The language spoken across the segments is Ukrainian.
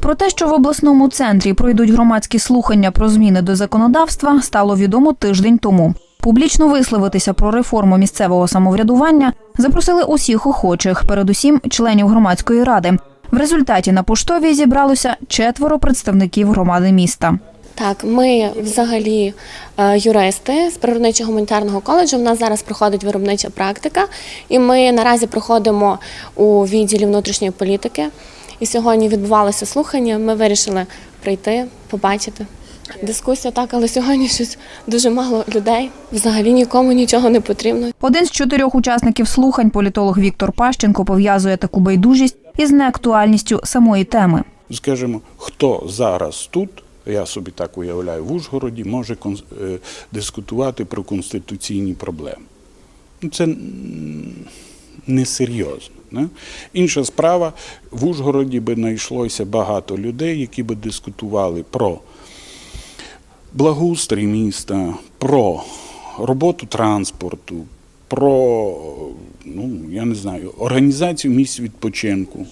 Про те, що в обласному центрі пройдуть громадські слухання про зміни до законодавства, стало відомо тиждень тому. Публічно висловитися про реформу місцевого самоврядування запросили усіх охочих, передусім членів громадської ради. В результаті на поштовій зібралося четверо представників громади міста. Так, ми взагалі е, юристи з природничо-гуманітарного коледжу. У нас зараз проходить виробнича практика, і ми наразі проходимо у відділі внутрішньої політики. І сьогодні відбувалося слухання. Ми вирішили прийти, побачити. Дискусія так, але сьогодні щось дуже мало людей. Взагалі нікому нічого не потрібно. Один з чотирьох учасників слухань, політолог Віктор Пащенко, пов'язує таку байдужість із неактуальністю самої теми. скажімо, хто зараз тут, я собі так уявляю, в Ужгороді може е, дискутувати про конституційні проблеми. Ну, Це несерйозно. Інша справа, в Ужгороді би знайшлося багато людей, які би дискутували про благоустрій міста, про роботу транспорту, про ну, я не знаю, організацію місць відпочинку.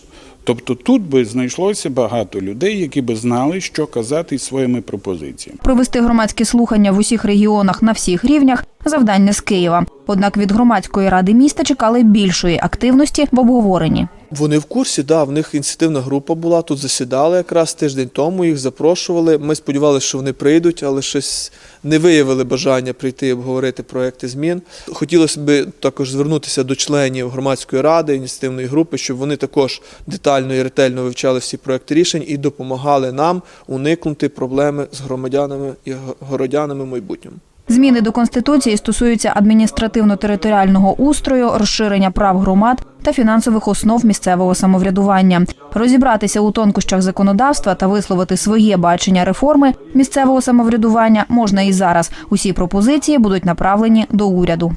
Тобто тут би знайшлося багато людей, які би знали, що казати своїми пропозиціями. Провести громадські слухання в усіх регіонах на всіх рівнях завдання з Києва. Однак від громадської ради міста чекали більшої активності в обговоренні. Вони в курсі, да, в них ініціативна група була, тут засідали якраз тиждень тому, їх запрошували. Ми сподівалися, що вони прийдуть, але щось не виявили бажання прийти і обговорити проекти змін. Хотілося б також звернутися до членів громадської ради, ініціативної групи, щоб вони також детально і ретельно вивчали всі проекти рішень і допомагали нам уникнути проблеми з громадянами і городянами в майбутньому. Зміни до конституції стосуються адміністративно-територіального устрою, розширення прав громад та фінансових основ місцевого самоврядування. Розібратися у тонкощах законодавства та висловити своє бачення реформи місцевого самоврядування можна і зараз. Усі пропозиції будуть направлені до уряду.